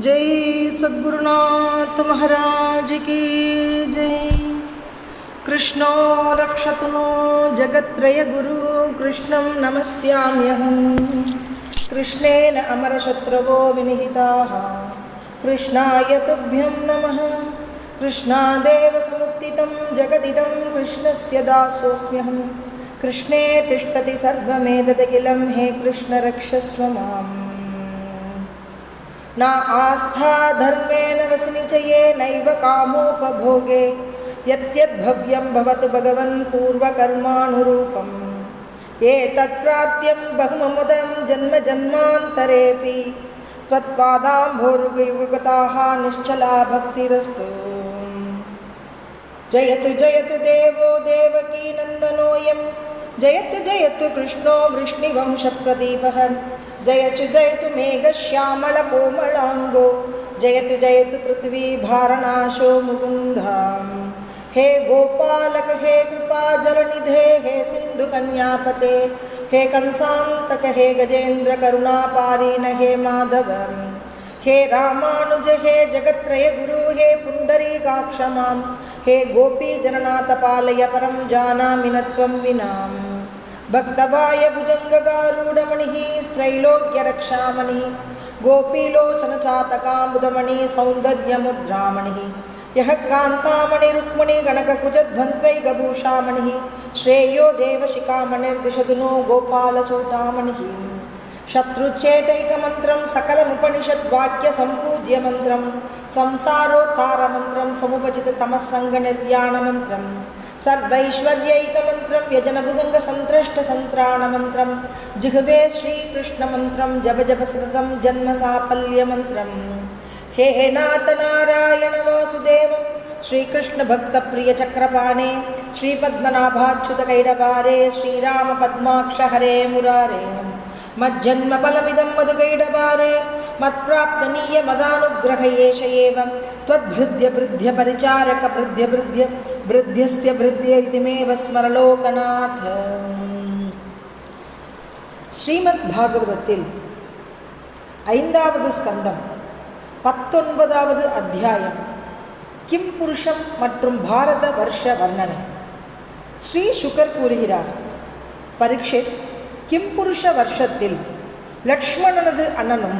जय सद्गुरुनाथ महाराज की जय। कृष्णो रक्षतु नो जगत्त्रयगुरु कृष्णं नमस्याम्यहम् कृष्णेन अमरशत्रवो विनिहिताः। कृष्णाय तुभ्यं नमः। कृष्णादेव समुत्थितं जगदिदं कृष्णस्य दासोऽस्म्यहं। कृष्णे तिष्ठति सर्वमेतदखिलं हे कृष्ण रक्षस्व माम्। न आस्था धर्मेण वसनिचये नैव कामोपभोगे यद्यद्भव्यं भवतु भगवन् पूर्वकर्मानुरूपम्। एतत्प्राप्त्यं बहुममुदं जन्मजन्मान्तरेऽपि त्वत्पादाम्भोरुगयुगताः निश्चला भक्तिरस्तु। जयतु जयतु देवो देवकी नन्दनोऽयं, जयतु जयतु कृष्णो वृष्णिवंशप्रदीपः। జయచు జయతు మేఘ శ్యామళ కోమళాంగో జయతు జయతు పృథ్వీ భారనాశో ముకుందాం. హే గోపాలక హే కృపాజలనిధే హే సింధు కన్యాపతే హే కంసాంతక హే గజేంద్ర కరుణాపారీణ హే మాధవం. హే రామానుజ హే జగత్రయ గురు హే పుండరీకాక్షమాం. హే గోపీజననాథపాలయ పరం జానామినత్వం వినాం. భక్తభాయ భుజంగగారూఢమణి స్త్రైలోక్యరక్షామణి గోపీలోచనచాతకాంబుదమణి సౌందర్యముద్రామణి. యహ కాంతామణి రుక్మిణి గణకకుజధ్వంత్వై గభూషామణి శ్రేయో దేవశిఖామణిర్దిశతు నో గోపాలచూటామణి. శత్రుచేతైకమంత్రం సకలముపనిషద్వాక్య సంపూజ్య మంత్రం సంసారోత్తారమంత్రం సముపచిత తమస్సంగ నిర్యాణ మంత్రం सर्वैश्वर्यैकमन्त्रं व्यजनभुजङ्गसन्त्रष्टसन्त्राणमन्त्रं जिह्वे श्रीकृष्णमन्त्रं जप जप सततं जन्मसाफल्यमन्त्रम् हे नाथ नारायण वासुदेव श्रीकृष्णभक्तप्रियचक्रपाणे श्रीपद्मनाभाच्युतकैडबारे श्रीरामपद्माक्ष हरे मुरारे मज्जन्मफलमिदं मधुगैडबारे मत्प्राप्तनीयमदानुग्रह एष एव त्वद्भृद्य भृद्य परिचारक भृद्य भृद्य भृद्यस्य भृद्य इति मे स्मरलोकनाथ ஸ்ரீமத் பாகவதத்தில் ஐந்தாவது ஸ்கந்தம் பத்தொன்பதாவது அத்தியாயம் கிம் புருஷம் மற்றும் பாரத வருஷ வர்ணனை ஸ்ரீ சுகர் கூறுகிறார் பரீட்சித் கிம் புருஷ வருஷத்தில் லக்ஷ்மணனது அண்ணனும்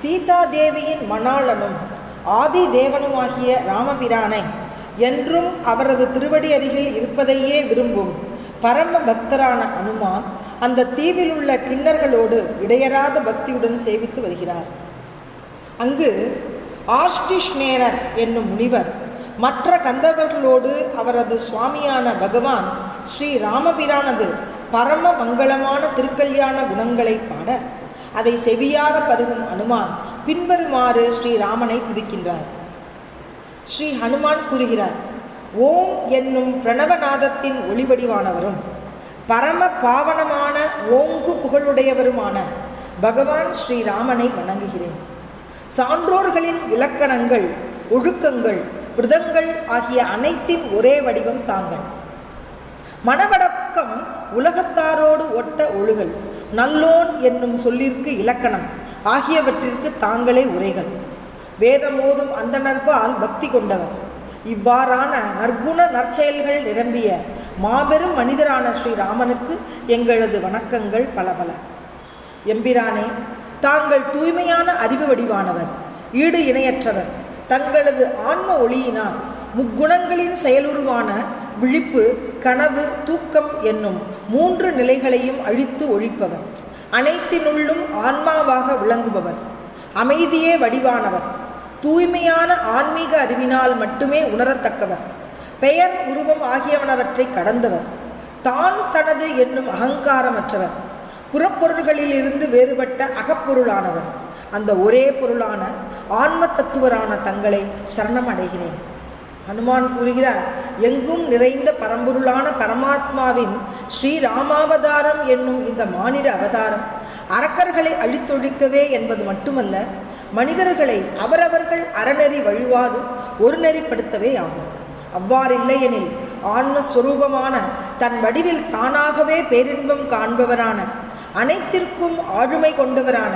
சீதாதேவியின் மணாளனும் ஆதி தேவனுமாகிய ராமபிரானை என்றும் அவரது திருவடி அருகில் இருப்பதையே விரும்பும் பரம பக்தரான அனுமான் அந்த தீவில் உள்ள கிண்ணர்களோடு இடையராத பக்தியுடன் சேவித்து வருகிறார். அங்கு ஆஷ்டிஷ்நேரர் என்னும் முனிவர் மற்ற கந்தவர்களோடு அவரது சுவாமியான பகவான் ஸ்ரீ ராமபிரானது பரம மங்களமான திருக்கல்யாண குணங்களை பாட அதை செவியார பருகும் அனுமான் பின்வருமாறு ஸ்ரீராமனை துதிக்கின்றார். ஸ்ரீ ஹனுமான் கூறுகிறார் ஓம் என்னும் பிரணவநாதத்தின் ஒளிவடிவானவரும் பரம பாவனமான ஓங்கு புகழுடையவருமான பகவான் ஸ்ரீராமனை வணங்குகிறேன். சான்றோர்களின் இலக்கணங்கள் ஒழுக்கங்கள் விரதங்கள் ஆகிய அனைத்தின் ஒரே வடிவம் தாங்கள். மனவடக்கம் உலகத்தாரோடு ஒட்ட ஒழுகல் நல்லோன் என்னும் சொல்லிற்கு இலக்கணம். ஆகியவற்றிற்கு தாங்களே உரைகள். வேதம் போதும் அந்த நட்பால் பக்தி கொண்டவர். இவ்வாறான நற்குண நற்செயல்கள் நிரம்பிய மாபெரும் மனிதரான ஸ்ரீராமனுக்கு எங்களது வணக்கங்கள் பல பல எம்பிரானே தாங்கள் தூய்மையான அறிவு வடிவானவர் ஈடு இணையற்றவர். தங்களது ஆன்ம ஒளியினால் முக்குணங்களின் செயலுருவான விழிப்பு கனவு தூக்கம் என்னும் மூன்று நிலைகளையும் அழித்து ஒழிப்பவர். அனைத்தினுள்ளும் ஆன்மாவாக விளங்குபவர். அமைதியே வடிவானவர். தூய்மையான ஆன்மீக அறிவினால் மட்டுமே உணரத்தக்கவர். பெயர் உருவம் ஆகியவனவற்றை கடந்தவர். தான் தனது என்னும் அகங்காரமற்றவர். புறப்பொருள்களிலிருந்து வேறுபட்ட அகப்பொருளானவர். அந்த ஒரே பொருளான ஆன்ம தத்துவரான தங்களை சரணம் அடைகிறேன் ஹனுமான் கூறுகிறார் எங்கும் நிறைந்த பரம்பொருளான பரமாத்மாவின் ஸ்ரீராமாவதாரம் என்னும் இந்த மானிட அவதாரம் அரக்கர்களை அழித்தொழிக்கவே என்பது மட்டுமல்ல மனிதர்களை அவரவர்கள் அறநெறி வழிவாது ஒரு நெறிப்படுத்தவே ஆகும். அவ்வாறில்லையெனில் ஆன்மஸ்வரூபமான தன் வடிவில் தானாகவே பேரின்பம் காண்பவரான அனைத்திற்கும் ஆளுமை கொண்டவரான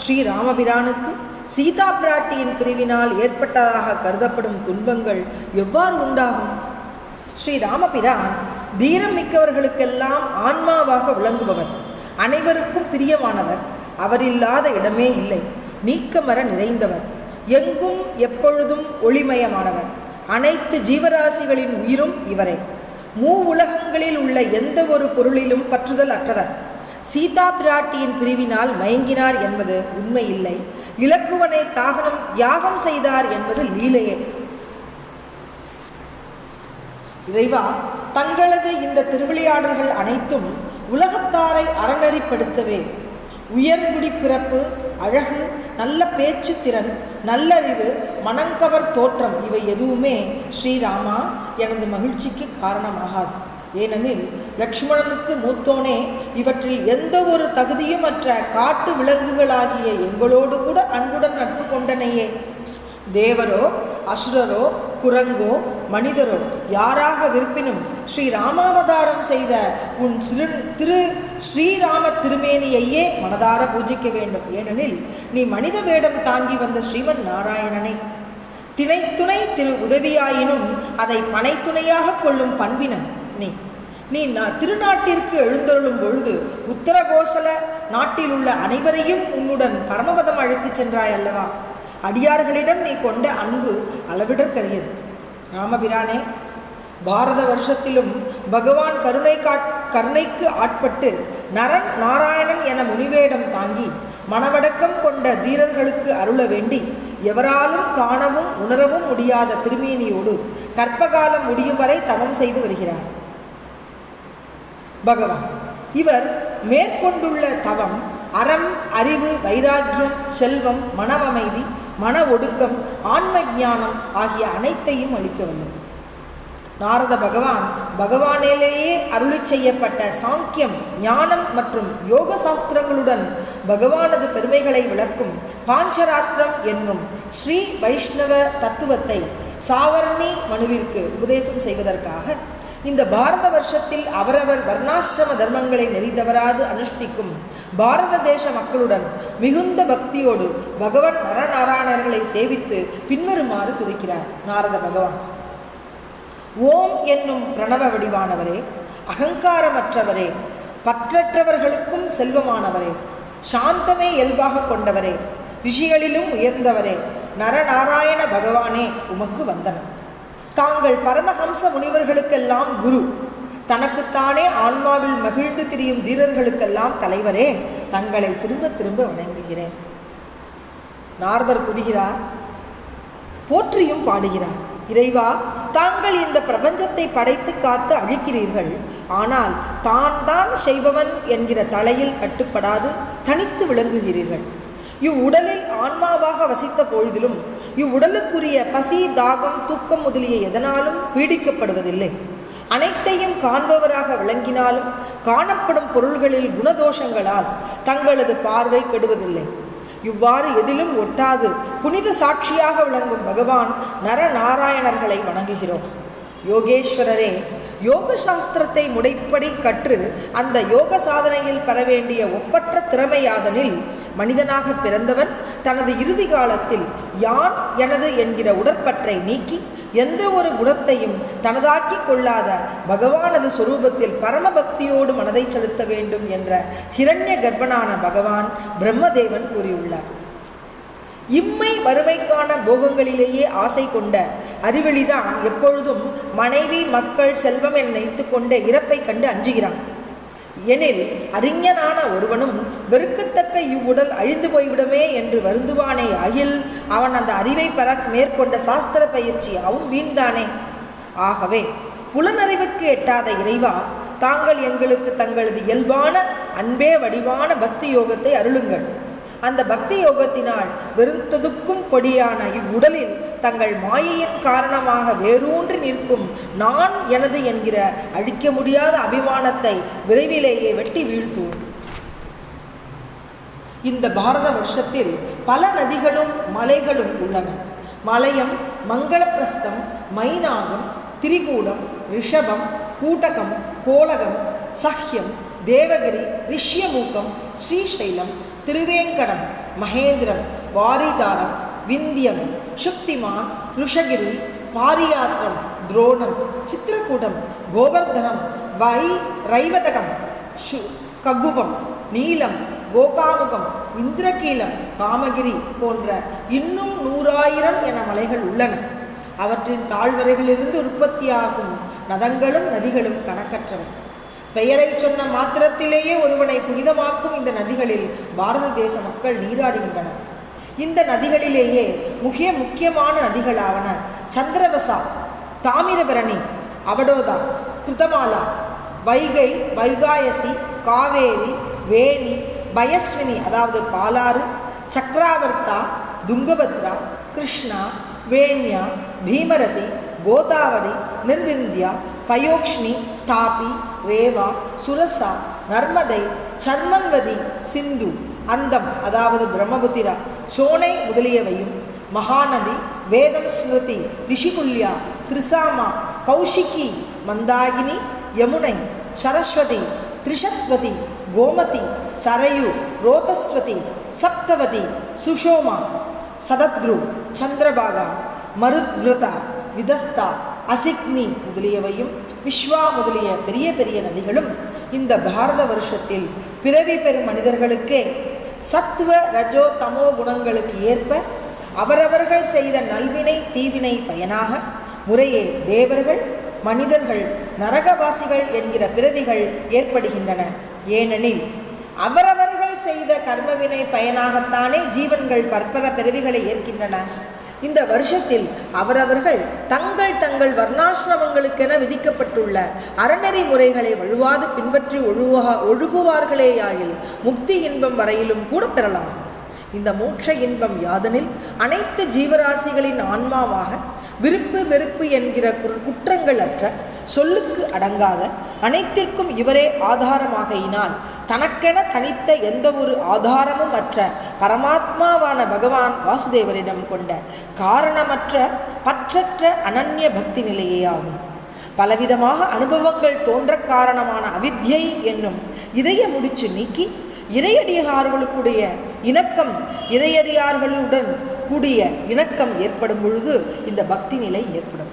ஸ்ரீராமபிரானுக்கு சீதா பிராட்டியின் பிரிவினால் ஏற்பட்டதாக கருதப்படும் துன்பங்கள் எவ்வாறு உண்டாகும்? ஸ்ரீ ராமபிரான் தீரம் மிக்கவர்களுக்கெல்லாம் ஆன்மாவாக விளங்குபவர். அனைவருக்கும் பிரியமானவர். அவரில்லாத இடமே இல்லை. நீக்கமர நிறைந்தவர். எங்கும் எப்பொழுதும் ஒளிமயமானவர். அனைத்து ஜீவராசிகளின் உயிரும் இவரே. மூ உலகங்களில் உள்ள எந்த ஒரு பொருளிலும் பற்றுதல் அற்றவர். சீதா பிராட்டியின் பிரிவினால் மயங்கினார் என்பது உண்மை இல்லை இலக்குவனை தாகனம் தியாகம் செய்தார் என்பது லீலையே. இறைவா தங்களது இந்த திருவிளையாடல்கள் அனைத்தும் உலகத்தாரை அறநெறிப்படுத்தவே உயர்குடி பிறப்பு அழகு நல்ல பேச்சு திறன் நல்லறிவு மனங்கவர் தோற்றம் இவை எதுவுமே ஸ்ரீராமா எனது மகிழ்ச்சிக்கு காரணமாகாது. ஏனெனில் லக்ஷ்மணனுக்கு மூத்தோனே இவற்றில் எந்த ஒரு தகுதியுமற்ற காட்டு விலங்குகளாகிய எங்களோடு கூட அன்புடன் நட்பு கொண்டனையே. தேவரோ அசுரரோ குரங்கோ மனிதரோ யாராக விருப்பினும் ஸ்ரீ ராமாவதாரம் செய்த உன் சிறு திரு ஸ்ரீராம திருமேனியையே மனதார பூஜிக்க வேண்டும். ஏனெனில் நீ மனித வேடம் தாங்கி வந்த ஸ்ரீமன் நாராயணனை. திணைத்துணை திரு உதவியாயினும் அதை பனைத்துணையாக கொள்ளும் பண்பினன். நீ. நீ திருநாட்டிற்கு எழுந்தருளும் பொழுது உத்தரகோசல நாட்டில் உள்ள அனைவரையும் உன்னுடன் பரமபதம் அழைத்துச் சென்றாய் அல்லவா? அடியார்களிடம் நீ கொண்ட அன்பு அளவிடற்கரியது. ராமபிரானே பாரத வருஷத்திலும் பகவான் கருணை காட் கருணைக்கு ஆட்பட்டு நரன் நாராயணன் என முனிவேடம் தாங்கி மனவடக்கம் கொண்ட தீரர்களுக்கு அருள வேண்டி எவராலும் காணவும் உணரவும் முடியாத திருமேனியோடு கற்பகாலம் முடியும் வரை தவம் செய்து வருகிறார். பகவான். இவர் மேற்கொண்டுள்ள தவம் அறம் அறிவு வைராக்கியம் செல்வம் மனவமைதி மன ஒடுக்கம் ஆன்ம ஞானம் ஆகிய அனைத்தையும் அளிக்க வேண்டும். நாரத பகவான் பகவானிலேயே அருளி செய்யப்பட்ட சாங்கியம் ஞானம் மற்றும் யோக சாஸ்திரங்களுடன் பகவானது பெருமைகளை விளக்கும் பாஞ்சராத்திரம் என்னும் ஸ்ரீ வைஷ்ணவ தத்துவத்தை சாவர்ணி மனுவிற்கு உபதேசம் செய்வதற்காக இந்த பாரத வருஷத்தில் அவரவர் வர்ணாசிரம தர்மங்களை நெறிந்தவராது அனுஷ்டிக்கும் பாரத தேச மக்களுடன் மிகுந்த பக்தியோடு பகவான் நரநாராயணர்களை சேவித்து பின்வருமாறு துதிக்கிறார். நாரத பகவான். ஓம் என்னும் பிரணவ வடிவானவரே அகங்காரமற்றவரே பற்றற்றவர்களுக்கும் செல்வமானவரே சாந்தமே இயல்பாக கொண்டவரே ரிஷிகளிலும் உயர்ந்தவரே நரநாராயண பகவானே உமக்கு வந்தனம். தாங்கள் பரமஹம்ச முனிவர்களுக்கெல்லாம் குரு. தனக்குத்தானே ஆன்மாவில் மகிழ்ந்து திரியும் தீரர்களுக்கெல்லாம் தலைவரே. தங்களை திரும்ப திரும்ப வணங்குகிறேன். நாரதர் கூறுகிறார் போற்றியும் பாடுகிறார். இறைவா தாங்கள் இந்த பிரபஞ்சத்தை படைத்து காத்து அழிக்கிறீர்கள். ஆனால் தான் தான் செய்பவன் என்கிற தலையில் கட்டுப்படாது தனித்து விளங்குகிறீர்கள். இவ்வுடலில் ஆன்மாவாக வசித்த பொழுதிலும் இவ்வுடலுக்குரிய பசி தாகம் தூக்கம் முதலிய எதனாலும் பீடிக்கப்படுவதில்லை. அனைத்தையும் காண்பவராக விளங்கினாலும் காணப்படும் பொருள்களில் குணதோஷங்களால் தங்களது பார்வை கெடுவதில்லை. இவ்வாறு எதிலும் ஒட்டாது புனித சாட்சியாக விளங்கும் பகவான் நரநாராயணர்களை வணங்குகிறோம். யோகேஸ்வரரே யோக சாஸ்திரத்தை முறைப்படி கற்று அந்த யோக சாதனையில் பெற வேண்டிய ஒப்பற்ற திறமையாதனில் மனிதனாக பிறந்தவன் தனது இறுதி காலத்தில் யான் எனது என்கிற உடற்பற்றை நீக்கி எந்த ஒரு குணத்தையும் தனதாக்கி கொள்ளாத பகவானது சொரூபத்தில் பரமபக்தியோடு மனதை செலுத்த வேண்டும் என்ற ஹிரண்ய கர்ப்பனான பகவான் பிரம்மதேவன் கூறியுள்ளார். இம்மை வறுமைக்கான போகங்களிலேயே ஆசை கொண்ட அறிவெளிதான் எப்பொழுதும் மனைவி மக்கள் செல்வம் என நினைத்து கொண்ட இறப்பை கண்டு அஞ்சுகிறான். எனில் அறிஞனான ஒருவனும் வெறுக்கத்தக்க இவ்வுடல் அழிந்து போய்விடுமே என்று வருந்துவானே அகில் அவன் அந்த அறிவை பெற மேற்கொண்ட சாஸ்திர பயிற்சியாவும் வீண்தானே. ஆகவே புலனறிவுக்கு எட்டாத இறைவா தாங்கள் எங்களுக்கு தங்களது இயல்பான அன்பே வடிவான பக்தி யோகத்தை அருளுங்கள். அந்த பக்தி யோகத்தினால் வெறுத்ததுக்கும் பொடியான இவ்வுடலில் தங்கள் மாயையின் காரணமாக வேரூன்றி நிற்கும் நான் எனது என்கிற அழிக்க முடியாத அபிமானத்தை விரைவிலேயே வெட்டி வீழ்த்துவோம் இந்த பாரத வருஷத்தில் பல நதிகளும் மலைகளும் உள்ளன. மலையம் மங்களப்பிரஸ்தம் மைனாகம் திரிகூடம் ரிஷபம் கூட்டகம் கோலகம் சஹ்யம் தேவகிரி ரிஷ்யமூக்கம் ஸ்ரீசைலம் திருவேங்கடம் மகேந்திரம் வாரிதாரம் விந்தியம் சுக்திமான் ருஷகிரி பாரியாத்திரம் துரோணம் சித்திரக்கூடம் கோவர்தனம் வை ரைவதகம் சு ககுபம் நீலம் கோகாமுகம் இந்திரகீலம் காமகிரி போன்ற இன்னும் நூறாயிரம் என மலைகள் உள்ளன. அவற்றின் தாழ்வரைகளிலிருந்து உற்பத்தியாகும் நதங்களும் நதிகளும் கணக்கற்றவை. பெயரை சொன்ன மாத்திரத்திலேயே ஒருவனை புனிதமாக்கும் இந்த நதிகளில் பாரத தேச மக்கள் நீராடுகின்றனர். இந்த நதிகளிலேயே முக்கிய முக்கியமான நதிகளாவன சந்திரவசா தாமிரபரணி அவடோதா கிருதமாலா வைகை வைகாயசி காவேரி வேணி பயஸ்வினி அதாவது பாலாறு சக்ராவர்த்தா துங்கபத்ரா கிருஷ்ணா வேண்யா பீமரதி கோதாவரி நிர்விந்தியா பயோக்ஷ்ணி தாபி ரேவா சுரசா நர்மதை சர்மன்வதி சிந்து அந்தம் அதாவது பிரம்மபுத்திரா சோனை முதலியவையும் மகாநதி வேதம் ஸ்மிருதி ரிஷிகுல்யா திரிசாமா கௌஷிகி மந்தாகினி யமுனை சரஸ்வதி திரிஷத்வதி கோமதி சரயு ரோதஸ்வதி சப்தவதி சுஷோமா சதத்ரு சந்திரபாகா மருத்விரதா விதஸ்தா அசிக்னி முதலியவையும் விஸ்வா முதலிய பெரிய பெரிய நதிகளும் இந்த பாரத வருஷத்தில் பிறவி பெறும் மனிதர்களுக்கே சத்துவ ரஜோ தமோ குணங்களுக்கு ஏற்ப அவரவர்கள் செய்த நல்வினை தீவினை பயனாக முறையே தேவர்கள் மனிதர்கள் நரகவாசிகள் என்கிற பிறவிகள் ஏற்படுகின்றன. ஏனெனில் அவரவர்கள் செய்த கர்மவினை பயனாகத்தானே ஜீவன்கள் பற்பல பிறவிகளை ஏற்கின்றன. இந்த வருஷத்தில் அவரவர்கள் தங்கள் தங்கள் வர்ணாசிரமங்களுக்கென விதிக்கப்பட்டுள்ள அறநெறி முறைகளை வழுவாது பின்பற்றி ஒழுவா ஒழுகுவார்களேயாயில் முக்தி இன்பம் வரையிலும் கூட பெறலாம். இந்த மோட்ச இன்பம் யாதனில் அனைத்து ஜீவராசிகளின் ஆன்மாவாக விருப்பு வெறுப்பு என்கிற குற்றங்கள் அற்ற சொல்லுக்கு அடங்காத அனைத்திற்கும் இவரே ஆதாரமாகையினால் தனக்கென தனித்த எந்த ஒரு ஆதாரமும் அற்ற பரமாத்மாவான பகவான் வாசுதேவரிடம் கொண்ட காரணமற்ற பற்றற்ற அனன்ய பக்தி நிலையே ஆகும் பலவிதமாக அனுபவங்கள் தோன்ற காரணமான அவித்யை என்னும் இதய முடிச்சு நீக்கி இறையடியார்களுக்குடைய இணக்கம் இறையடியார்களுடன் கூடிய இணக்கம் ஏற்படும் பொழுது இந்த பக்தி நிலை ஏற்படும்.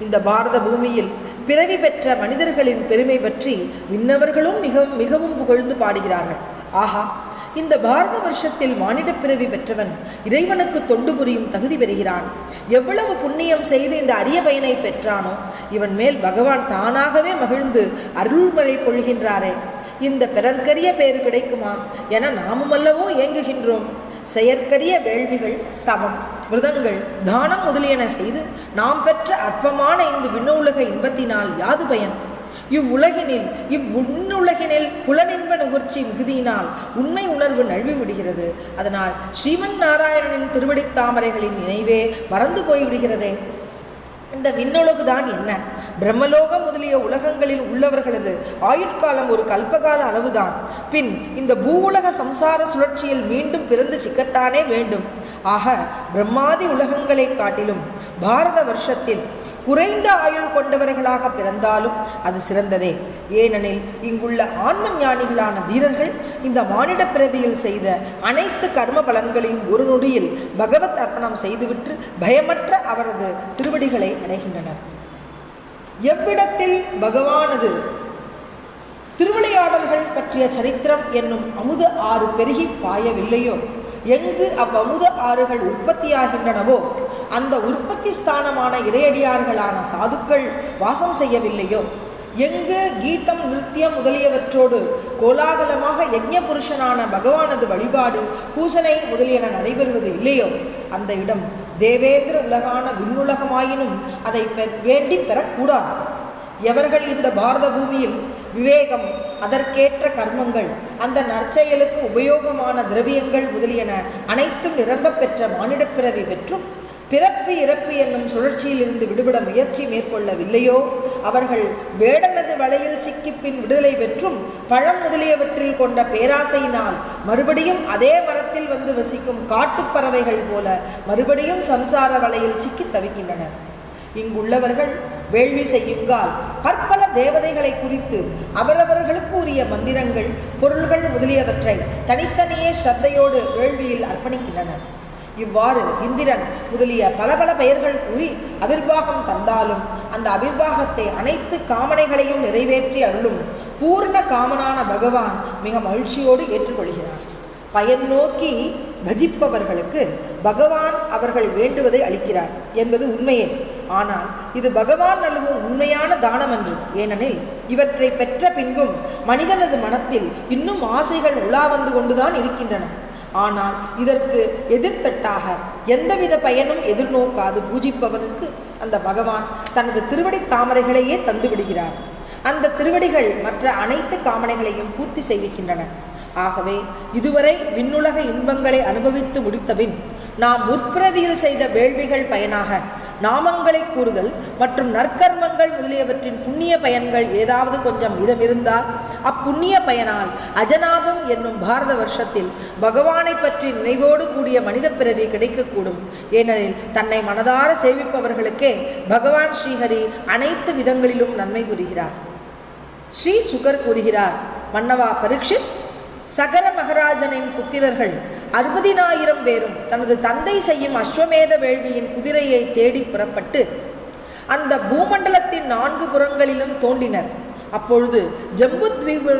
இந்த பாரத பூமியில் பிறவி பெற்ற மனிதர்களின் பெருமை பற்றி விண்ணவர்களும் மிகவும் மிகவும் புகழ்ந்து பாடுகிறார்கள். ஆஹா இந்த பாரத வருஷத்தில் மானிடப் பிறவி பெற்றவன் இறைவனுக்கு தொண்டு புரியும் தகுதி பெறுகிறான். எவ்வளவு புண்ணியம் செய்து இந்த அரிய பயனை பெற்றானோ இவன் மேல் பகவான் தானாகவே மகிழ்ந்து அருள்மழை பொழிகின்றாரே. இந்த பிறர்க்கரிய பேறு கிடைக்குமா என நாமுமல்லவோ இயங்குகின்றோம் ஏங்குகின்றோம். செயற்கரிய வேள்விகள் தவம் விரதங்கள் தானம் முதலியன செய்து நாம் பெற்ற அற்பமான இந்த விண்ணுலக இன்பத்தினால் யாது பயன்? இவ்வுலகினில் இவ்வுண்ணுலகினில் புலனின்ப நுகர்ச்சி மிகுதியினால் உண்மை உணர்வு நழுவி விடுகிறது. அதனால் ஸ்ரீமன் நாராயணனின் திருவடித் தாமரைகளின் நினைவே மறந்து போய்விடுகிறதே. இந்த விண்ணுலகுதான் என்ன? பிரம்மலோகம் முதலிய உலகங்களில் உள்ளவர்களது ஆயுட்காலம் ஒரு கல்பகால அளவுதான். பின் இந்த பூவுலக சம்சார சுழற்சியில் மீண்டும் பிறந்து சிக்கத்தானே வேண்டும். ஆக பிரம்மாதி உலகங்களைக் காட்டிலும் பாரத வருஷத்தில் குறைந்த ஆயுள் கொண்டவர்களாக பிறந்தாலும் அது சிறந்ததே. ஏனெனில் இங்குள்ள ஆன்ம ஞானிகளான வீரர்கள் இந்த மானிட பிறவியில் செய்த அனைத்து கர்ம பலன்களையும் ஒரு நொடியில் பகவத் அர்ப்பணம் செய்துவிட்டு பயமற்ற அவரது திருவடிகளை அடைகின்றனர். எவ்விடத்தில் பகவானது திருவிளையாடல்கள் பற்றிய சரித்திரம் என்னும் அமுத ஆறு பெருகி பாயவில்லையோ? எங்கு அவ்வமுத ஆறுகள் உற்பத்தியாகின்றனவோ? அந்த உற்பத்தி ஸ்தானமான இறையடியார்களான சாதுக்கள் வாசம் செய்யவில்லையோ? எங்கு கீதம் நிருத்தியம் முதலியவற்றோடு கோலாகலமாக யஜ்ய புருஷனான பகவானது வழிபாடு பூசனை முதலியன நடைபெறுவது இல்லையோ? அந்த இடம் தேவேந்திர உலகான விண்ணுலகமாயினும் அதை வேண்டி பெறக்கூடாது. எவர்கள் இந்த பாரத பூமியில் விவேகம் அதற்கேற்ற கர்மங்கள் அந்த நற்செயலுக்கு உபயோகமான திரவியங்கள் முதலியன அனைத்தும் நிரம்ப பெற்ற மானிடப்பிறவி பெற்றும் பிறப்பு இறப்பு என்னும் சுழற்சியில் இருந்து விடுபட முயற்சி மேற்கொள்ளவில்லையோ? அவர்கள் வேடனது வலையில் சிக்கி பின் விடுதலை பெற்றும் பழம் முதலியவற்றில் கொண்ட பேராசையினால் மறுபடியும் அதே மரத்தில் வந்து வசிக்கும் காட்டுப் பறவைகள் போல மறுபடியும் சம்சார வலையில் சிக்கி தவிக்கின்றனர். இங்குள்ளவர்கள் வேள்வி செய்யுங்கால் பற்பல தேவதைகளை குறித்து அவரவர்களுக்கு உரிய மந்திரங்கள் பொருள்கள் முதலியவற்றை தனித்தனியே ஸ்ரத்தையோடு வேள்வியில் அர்ப்பணிக்கின்றனர். இவ்வாறு இந்திரன் முதலிய பல பல பெயர்கள் கூறி அவிர்வாகம் தந்தாலும் அந்த அவிர்வாகத்தை அனைத்து காமனைகளையும் நிறைவேற்றி அருளும் பூர்ண காமனான பகவான் மிக மகிழ்ச்சியோடு ஏற்றுக்கொள்கிறார். பயன் நோக்கி பஜிப்பவர்களுக்கு பகவான் அவர்கள் வேண்டுவதை அளிக்கிறார் என்பது உண்மையே. ஆனால் இது பகவான் நல்கும் உண்மையான தானம் என்று ஏனெனில் இவற்றை பெற்ற பின்பும் மனிதனது மனத்தில் இன்னும் ஆசைகள் உலா வந்து கொண்டுதான் இருக்கின்றன. ஆனால் இதற்கு எதிர்த்தட்டாக எந்தவித பயனும் எதிர்நோக்காது பூஜிப்பவனுக்கு அந்த பகவான் தனது திருவடி தாமரைகளையே தந்து விடுகிறார். அந்த திருவடிகள் மற்ற அனைத்து காமனைகளையும் பூர்த்தி செய்விக்கின்றன. ஆகவே இதுவரை விண்ணுலக இன்பங்களை அனுபவித்து முடித்தபின் நாம் முற்பிறவியில் செய்த வேள்விகள் பயனாக நாமங்களை கூறுதல் மற்றும் நற்கர்மங்கள் முதலியவற்றின் புண்ணிய பயன்கள் ஏதாவது கொஞ்சம் இதமிருந்தால் அப்புண்ணிய பயனால் அஜனாபம் என்னும் பாரத வருஷத்தில் பகவானை பற்றி நினைவோடு கூடிய மனித பிறவி கிடைக்கக்கூடும். ஏனெனில் தன்னை மனதார சேவிப்பவர்களுக்கே பகவான் ஸ்ரீஹரி அனைத்து விதங்களிலும் நன்மை புரிகிறார் ஸ்ரீ சுகர் கூறுகிறார். மன்னவா பரீட்சித் சகர மகராஜனின் புத்திரர்கள் அறுபதினாயிரம் பேரும் தனது தந்தை செய்யும் அஸ்வமேத வேள்வியின் குதிரையை தேடி புறப்பட்டு அந்த பூமண்டலத்தின் நான்கு புறங்களிலும் தோண்டினர். அப்பொழுது ஜம்புத்வீபு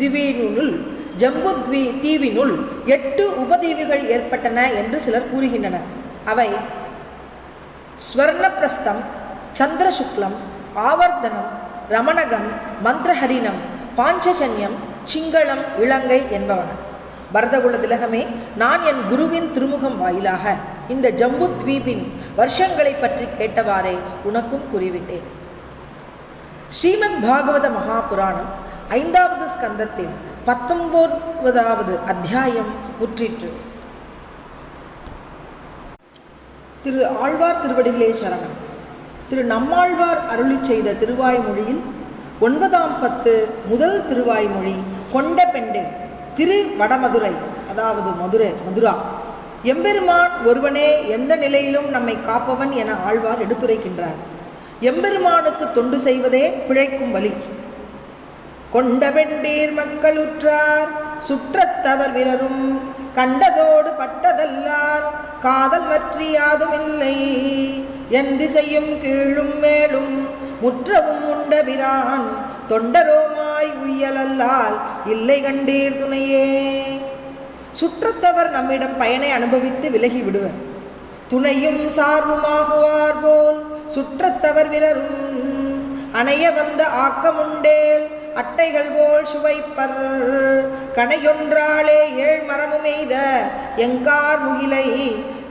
திவீனுள் ஜம்புத்வி தீவினுள் எட்டு உபதீவுகள் ஏற்பட்டன என்று சிலர் கூறுகின்றனர். அவை ஸ்வர்ணப்பிரஸ்தம் சந்திரசுக்லம் ஆவர்த்தனம் ரமணகம் மந்திரஹரினம் பாஞ்சஜன்யம் சிங்களம் இலங்கை என்பவன பரதகுல திலகமே நான் என் குருவின் திருமுகம் வாயிலாக இந்த ஜம்பு தீபின் வருஷங்களை பற்றி கேட்டவாறே உனக்கும் கூறிவிட்டேன். ஸ்ரீமத் பாகவத மகாபுராணம் ஐந்தாவது ஸ்கந்தத்தில் பத்தொன்பதாவது அத்தியாயம் முற்றிற்று. திரு ஆழ்வார் திருவடிகளே சரணம். திரு நம்மாழ்வார் அருளி செய்த திருவாய்மொழியில் ஒன்பதாம் பத்து முதல் திருவாய்மொழி கொண்ட பெண்டு திரு வடமதுரை அதாவது மதுரை மதுரா. எம்பெருமான் ஒருவனே எந்த நிலையிலும் நம்மை காப்பவன் என ஆழ்வார் எடுத்துரைக்கின்றார். எம்பெருமானுக்கு தொண்டு செய்வதே பிழைக்கும் வழி. கொண்ட பெண்டீர் மக்களுற்றார் சுற்றத்தவர் விரரும். கண்டதோடு பட்டதல்லால் காதல் மற்றி யாதுமில்லை என் திசையும் கீழும் மேலும் முற்றவும் உண்ட பிரான் இயலல்லால் இல்லை கண்டீர் துணையே. சுற்றத்தவர் நம்மிடம் பயனை அனுபவித்து விலகி விடுவர். துணையும் சார்புமாகுவார் போல் சுற்றத்தவர் விரரும். அணைய வந்த ஆக்கமுண்டேல் அட்டைகள் போல் சுவைப்பர். கனையொன்றாலே ஏழ் மரமும் எய்த எங்கார் முகிலை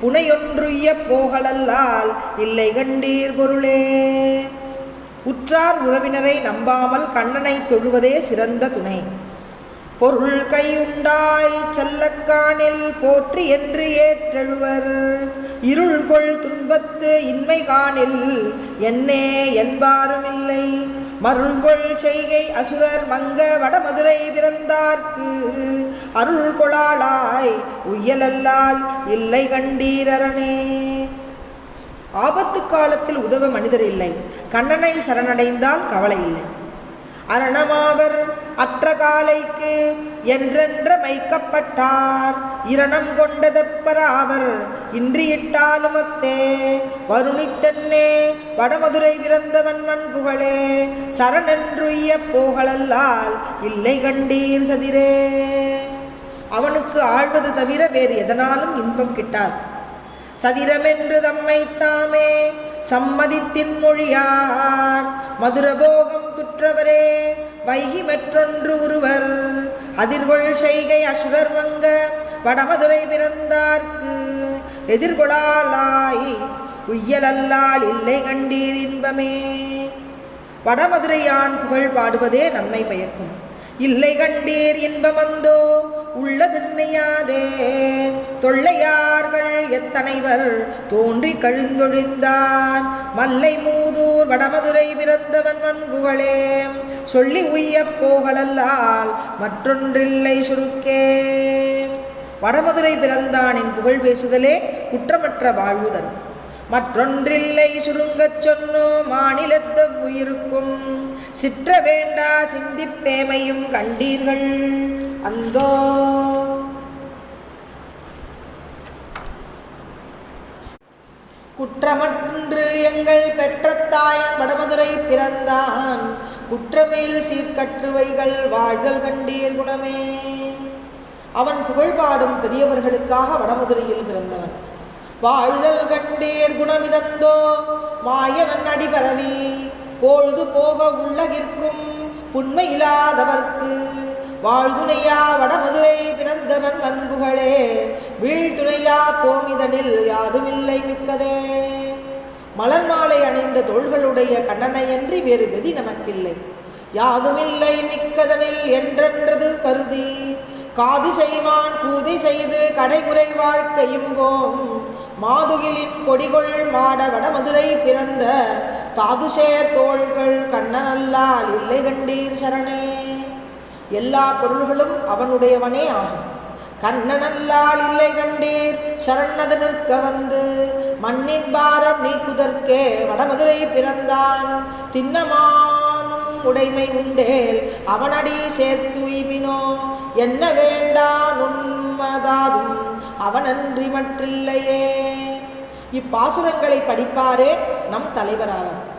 புனையொன்றுய போகலல்லால் இல்லை கண்டீர் பொருளே. உற்றார் உறவினரை நம்பாமல் கண்ணனை தொழுவதே சிறந்த துணை. பொருள் கையுண்டாய் செல்லக்கானில் போற்றி என்று ஏற்றெழுவர். இருள் கொள் துன்பத்து இன்மை காணில் என்னே என்பாருமில்லை மருள்கொள் செய்கை அசுரர் மங்க வடமதுரை பிறந்தார்க்கு. அருள் கொளாளாய் உயலல்லால் இல்லை கண்டீரரணே. ஆபத்து காலத்தில் உதவ மனிதர் இல்லை. கண்ணனை சரணடைந்தால் கவலை இல்லை. அரணமாவர் அற்ற காலைக்கு என்றென்ற மைக்கப்பட்டார் இரணம் கொண்டதெப்பராவர் இன்றியிட்டாலுமத்தே வருணித்தன்னே வடமதுரை பிறந்தவன் மண் புகழே சரணென்றுய்ய போகலல்லால் இல்லை கண்டீர் சதிரே. அவனுக்கு ஆழ்வது தவிர வேறு எதனாலும் இன்பம் கிட்டாது. சதிரமென்று தம்மை தாமே சம்மதித்தின் மொழியார் மதுரபோகம் துற்றவரே. வைகி மற்றொன்று ஒருவர் அதிர்கொள் செய்கை அசுரர் மங்க வடமதுரை பிறந்தார்க்கு. எதிர்கொளாலாய் உய்யலல்லால் இல்லை கண்டீர் இன்பமே. வடமதுரையான் புகழ் பாடுவதே நன்மை பயக்கும். இல்லை கண்டீர் இன்பமந்தோ உள்ளதின்னையாதே தொல்லையார்கள் எத்தனைவர் தோன்றி கழிந்தொழிந்தான். மல்லை மூதூர் வடமதுரை பிறந்தவன் வன்புகளே சொல்லி உய்யப் போகலல்லால் மற்றொன்றில்லை சுருக்கே. வடமதுரை பிறந்தானின் புகழ் பேசுதலே குற்றமற்ற வாழ்வு மற்றொன்றில்லை சுருங்கச் சொன்னோ மாநிலத்த உயிருக்கும் சிற்ற வேண்டா சிந்திப்பேமையும் கண்டீர்கள். அந்தோ. குற்றமன்று எங்கள் பெற்ற தாயன் வடமதுரை பிறந்தான். குற்றமேல் சீர்கற்றுவைகள் வாழ்தல் கண்டீர் குணமே. அவன் புகழ்பாடும் பெரியவர்களுக்காக வடமதுரையில் பிறந்தவன். வாழ்தல் கண்டீர் குணமிதந்தோ மாயவன் அடிபரவி பொழுது போக உள்ளகிற்கும் புண்மையில்லாதவர்க்கு வாழ்துணையா வடமதுரை பிறந்தவன் அன்புகளே வீழ்துணையா போமிதனில் யாதுமில்லை மிக்கதே. மலர் மாலை அணிந்த தோள்களுடைய கண்ணனையன்றி வேறு கதி நமக்கில்லை. யாதுமில்லை மிக்கதனில் என்றென்றது கருதி காதி செய்வான் கூதை செய்து கடைமுறை வாழ்க்கையும் போம் மாதுகிலின் கொடிகொள் மாட வடமதுரை பிறந்த தாதுசேர் தோள்கள் கண்ணனல்லால் இல்லை கண்டீர் சரணே. எல்லா பொருள்களும் அவனுடையவனே ஆகும். கண்ணனல்லால் இல்லை கண்டீர் சரணது நிற்க வந்து மண்ணின் பாரம் நீக்குதற்கே வடமதுரை பிறந்தான். தின்னமானும் உடைமை உண்டேல் அவனடி சேர்த்துய்மினோ. என்ன வேண்டான் உண்மதாதும் அவனன்றி மற்றில்லையே. இப்பாசுரங்களை படிப்பாரே நம் தலைவராவர்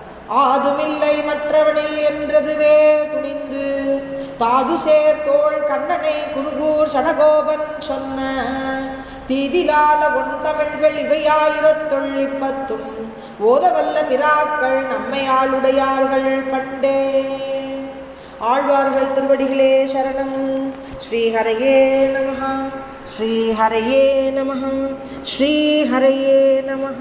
ஆதுமில்லை மற்றவனில் என்றதுவே துணிந்து. தாது சேர்த்தோள் கண்ணனை குருகூர் சடகோபன் சொன்ன. தீதிலால ஒன் தமிழ்கள் இவையாயிரத்தொள்ளிப்பத்தும் ஓதவல்ல பிராக்கள் நம்மை ஆளுடையார்கள் பண்டே. ஆழ்வார்கள் திருவடிகளே சரணம். ஸ்ரீஹரையே நமகா ஸ்ரீஹரையே நமः ஸ்ரீஹரையே நமः